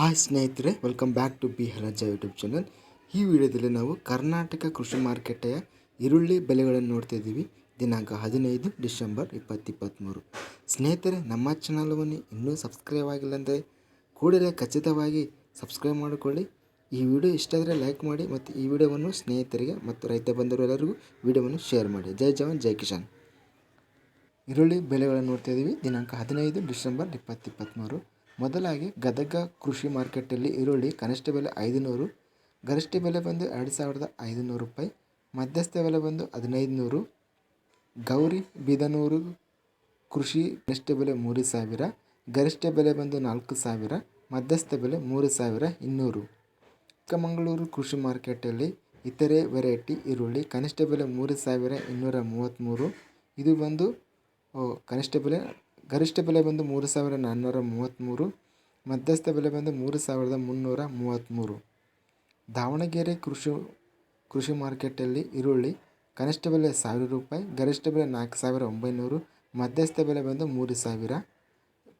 Hi ಸ್ನೇಹಿತರೆ welcome back to B Haraja YouTube channel ಈ ವಿಡಿಯೋದಲ್ಲಿ ನಾವು ಕರ್ನಾಟಕ ಕೃಷಿ ಮಾರುಕಟ್ಟೆಯ ಈರುಳ್ಳಿ ಬೆಲೆಗಳನ್ನು ನೋಡ್ತಾ ಇದ್ದೀವಿ. ದಿನಾಂಕ ಹದಿನೈದು ಡಿಸೆಂಬರ್ ಇಪ್ಪತ್ತಿಪ್ಪತ್ತ್ಮೂರು ಸ್ನೇಹಿತರೆ, ನಮ್ಮ ಚಾನಲವನ್ನು ಇನ್ನೂ ಸಬ್ಸ್ಕ್ರೈಬ್ ಆಗಿಲ್ಲ ಅಂದರೆ ಕೂಡಲೇ ಖಚಿತವಾಗಿ ಸಬ್ಸ್ಕ್ರೈಬ್ ಮಾಡಿಕೊಳ್ಳಿ. ಈ ವಿಡಿಯೋ ಇಷ್ಟ ಆದರೆ ಲೈಕ್ ಮಾಡಿ ಮತ್ತು ಈ ವಿಡಿಯೋವನ್ನು ಸ್ನೇಹಿತರಿಗೆ ಮತ್ತು ರೈತ ಬಂಧುಗಳು ಎಲ್ಲರಿಗೂ ವಿಡಿಯೋವನ್ನು ಶೇರ್ ಮಾಡಿ. ಜೈ ಜವಾನ್, ಜೈ ಕಿಶನ್ ಈರುಳ್ಳಿ ಬೆಲೆಗಳನ್ನು ನೋಡ್ತಾ ಇದ್ದೀವಿ. ದಿನಾಂಕ ಹದಿನೈದು ಡಿಸೆಂಬರ್ ಇಪ್ಪತ್ತಿಪ್ಪತ್ತ್ಮೂರು ಮೊದಲಾಗಿ ಗದಗ ಕೃಷಿ ಮಾರ್ಕೆಟಲ್ಲಿ ಈರುಳ್ಳಿ ಕನಿಷ್ಠ ಬೆಲೆ ಐದುನೂರು, ಗರಿಷ್ಠ ಬೆಲೆ ಬಂದು ಎರಡು ಸಾವಿರದ ಐದುನೂರು ರೂಪಾಯಿ, ಮಧ್ಯಸ್ಥ ಬೆಲೆ ಬಂದು ಹದಿನೈದು ನೂರು ಗೌರಿ ಬಿದನೂರು ಕೃಷಿ ಕನಿಷ್ಠ ಬೆಲೆ ಮೂರು ಸಾವಿರ, ಗರಿಷ್ಠ ಬೆಲೆ ಬಂದು ನಾಲ್ಕು ಸಾವಿರ, ಮಧ್ಯಸ್ಥ ಬೆಲೆ ಮೂರು ಸಾವಿರ ಇನ್ನೂರು. ಚಿಕ್ಕಮಗಳೂರು ಕೃಷಿ ಮಾರ್ಕೆಟಲ್ಲಿ ಇತರೆ ವೆರೈಟಿ ಈರುಳ್ಳಿ ಕನಿಷ್ಠ ಬೆಲೆ ಮೂರು ಸಾವಿರ ಇನ್ನೂರ ಮೂವತ್ತ್ಮೂರು, ಇದು ಬಂದು ಕನಿಷ್ಠ ಬೆಲೆ ಗರಿಷ್ಠ ಬೆಲೆ ಬಂದು ಮೂರು ಸಾವಿರ ನಾನ್ನೂರ ಮೂವತ್ತ್ಮೂರು, ಮಧ್ಯಸ್ಥ ಬೆಲೆ ಬಂದು ಮೂರು ಸಾವಿರದ ಮುನ್ನೂರ ಮೂವತ್ತ್ಮೂರು. ದಾವಣಗೆರೆ ಕೃಷಿ ಕೃಷಿ ಮಾರ್ಕೆಟಲ್ಲಿ ಈರುಳ್ಳಿ, ಕನಿಷ್ಠ ಬೆಲೆ ಸಾವಿರ ರೂಪಾಯಿ, ಗರಿಷ್ಠ ಬೆಲೆ ನಾಲ್ಕು ಸಾವಿರ ಒಂಬೈನೂರು, ಮಧ್ಯಸ್ಥ ಬೆಲೆ ಬಂದು ಮೂರು ಸಾವಿರ.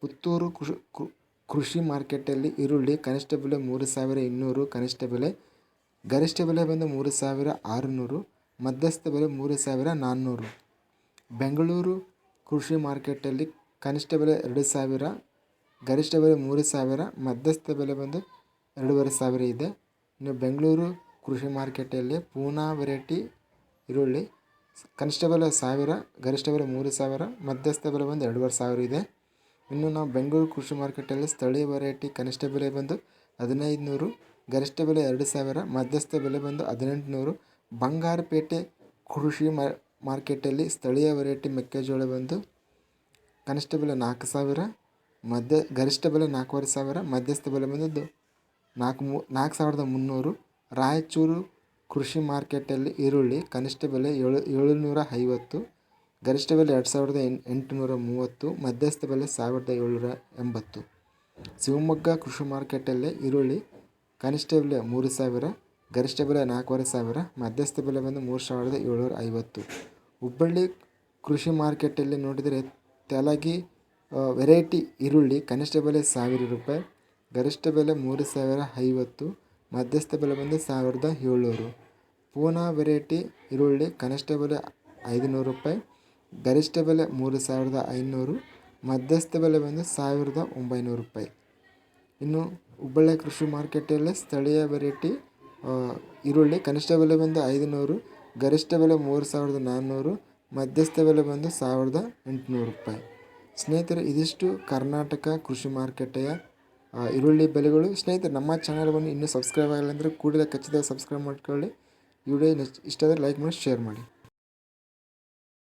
ಪುತ್ತೂರು ಕೃಷಿ ಕೃಷಿ ಮಾರ್ಕೆಟಲ್ಲಿ ಈರುಳ್ಳಿ ಕನಿಷ್ಠ ಬೆಲೆ ಮೂರು ಸಾವಿರ ಇನ್ನೂರು, ಕನಿಷ್ಠ ಬೆಲೆ ಗರಿಷ್ಠ ಬೆಲೆ ಬಂದು ಮೂರು ಸಾವಿರ ಆರುನೂರು, ಮಧ್ಯಸ್ಥ ಬೆಲೆ ಮೂರು ಸಾವಿರ ನಾನ್ನೂರು. ಬೆಂಗಳೂರು ಕೃಷಿ ಮಾರ್ಕೆಟಲ್ಲಿ ಕನಿಷ್ಠ ಬೆಲೆ ಎರಡು ಸಾವಿರ, ಗರಿಷ್ಠ ಬೆಲೆ ಮೂರು ಸಾವಿರ, ಮಧ್ಯಸ್ಥ ಬೆಲೆ ಬಂದು ಎರಡೂವರೆ ಸಾವಿರ ಇದೆ. ಇನ್ನು ಬೆಂಗಳೂರು ಕೃಷಿ ಮಾರ್ಕೆಟಲ್ಲಿ ಪೂನಾ ವೆರೈಟಿ ಈರುಳ್ಳಿ ಕನಿಷ್ಠ ಬೆಲೆ ಸಾವಿರ, ಗರಿಷ್ಠ ಬೆಲೆ ಮೂರು ಸಾವಿರ, ಮಧ್ಯಸ್ಥ ಬೆಲೆ ಬಂದು ಎರಡೂವರೆ ಸಾವಿರ ಇದೆ. ಇನ್ನು ನಾವು ಬೆಂಗಳೂರು ಕೃಷಿ ಮಾರ್ಕೆಟಲ್ಲಿ ಸ್ಥಳೀಯ ವೆರೈಟಿ ಕನಿಷ್ಠ ಬೆಲೆ ಬಂದು ಹದಿನೈದು ನೂರು ಗರಿಷ್ಠ ಬೆಲೆ ಎರಡು ಸಾವಿರ, ಮಧ್ಯಸ್ಥ ಬೆಲೆ ಬಂದು ಹದಿನೆಂಟುನೂರು. ಬಂಗಾರಪೇಟೆ ಕೃಷಿ ಮಾರ್ ಮಾರ್ಕೆಟಲ್ಲಿ ಸ್ಥಳೀಯ ವೆರೈಟಿ ಮೆಕ್ಕೆಜೋಳ ಬಂದು ಕನಿಷ್ಠ ಬೆಲೆ ನಾಲ್ಕು ಸಾವಿರ, ಮಧ್ಯ, ಗರಿಷ್ಠ ಬೆಲೆ ನಾಲ್ಕೂವರೆ ಸಾವಿರ, ಮಧ್ಯಸ್ಥ ಬೆಲೆ ಬಂದದ್ದು ನಾಲ್ಕು ಮೂ, ನಾಲ್ಕು ಸಾವಿರದ ಮುನ್ನೂರು. ರಾಯಚೂರು ಕೃಷಿ ಮಾರ್ಕೆಟಲ್ಲಿ ಈರುಳ್ಳಿ ಕನಿಷ್ಠ ಬೆಲೆ ಏಳು, ಏಳುನೂರ ಐವತ್ತು, ಗರಿಷ್ಠ ಬೆಲೆ ಎರಡು ಸಾವಿರದ ಎಂಟು ಎಂಟುನೂರ ಮೂವತ್ತು, ಮಧ್ಯಸ್ಥ ಬೆಲೆ ಸಾವಿರದ ಏಳ್ನೂರ ಎಂಬತ್ತು. ಶಿವಮೊಗ್ಗ ಕೃಷಿ ಮಾರ್ಕೆಟಲ್ಲಿ ಈರುಳ್ಳಿ ಕನಿಷ್ಠ ಬೆಲೆ ಮೂರು ಸಾವಿರ, ಗರಿಷ್ಠ ಬೆಲೆ ನಾಲ್ಕೂವರೆ ಸಾವಿರ, ಮಧ್ಯಸ್ಥ ಬೆಲೆ ಬಂದು ಮೂರು ಸಾವಿರದ ಏಳ್ನೂರ ಐವತ್ತು. ಹುಬ್ಬಳ್ಳಿ ಕೃಷಿ ಮಾರ್ಕೆಟಲ್ಲಿ ನೋಡಿದರೆ ತೆಲಗಿ ವೆರೈಟಿ ಈರುಳ್ಳಿ ಕನಿಷ್ಠ ಬೆಲೆ ಸಾವಿರ ರೂಪಾಯಿ, ಗರಿಷ್ಠ ಬೆಲೆ ಮೂರು ಸಾವಿರ ಐವತ್ತು, ಮಧ್ಯಸ್ಥ ಬೆಲೆ ಬಂದು ಸಾವಿರದ ಏಳ್ನೂರು. ಪೂನಾ ವೆರೈಟಿ ಈರುಳ್ಳಿ ಕನಿಷ್ಠ ಬೆಲೆ ಐದುನೂರು ರೂಪಾಯಿ, ಗರಿಷ್ಠ ಬೆಲೆ ಮೂರು ಸಾವಿರದ ಐನೂರು ಮಧ್ಯಸ್ಥ ಬೆಲೆ ಬಂದು ಸಾವಿರದ ಒಂಬೈನೂರು ರೂಪಾಯಿ. ಇನ್ನು ಹುಬ್ಬಳ್ಳಿ ಕೃಷಿ ಮಾರ್ಕೆಟಲ್ಲಿ ಸ್ಥಳೀಯ ವೆರೈಟಿ ಈರುಳ್ಳಿ ಕನಿಷ್ಠ ಬೆಲೆ ಬಂದು ಐದುನೂರು, ಗರಿಷ್ಠ ಬೆಲೆ ಮೂರು ಸಾವಿರದ ನಾನ್ನೂರು ಮಧ್ಯಸ್ಥ ಬೆಲೆ ಬಂದು ಸಾವಿರದ ಎಂಟುನೂರು ರೂಪಾಯಿ. ಸ್ನೇಹಿತರೆ, ಇದಿಷ್ಟು ಕರ್ನಾಟಕ ಕೃಷಿ ಮಾರುಕಟ್ಟೆಯ ಈರುಳ್ಳಿ ಬೆಲೆಗಳು. ಸ್ನೇಹಿತರೆ, ನಮ್ಮ ಚಾನಲ್ವನ್ನು ಇನ್ನೂ ಸಬ್ಸ್ಕ್ರೈಬ್ ಆಗಿಲ್ಲ ಅಂದರೆ ಕೂಡಲೇ ಖಚಿತವಾಗಿ ಸಬ್ಸ್ಕ್ರೈಬ್ ಮಾಡ್ಕೊಳ್ಳಿ. ವಿಡಿಯೋ ಇಷ್ಟ ಆದರೆ ಲೈಕ್ ಮಾಡಿ ಶೇರ್ ಮಾಡಿ.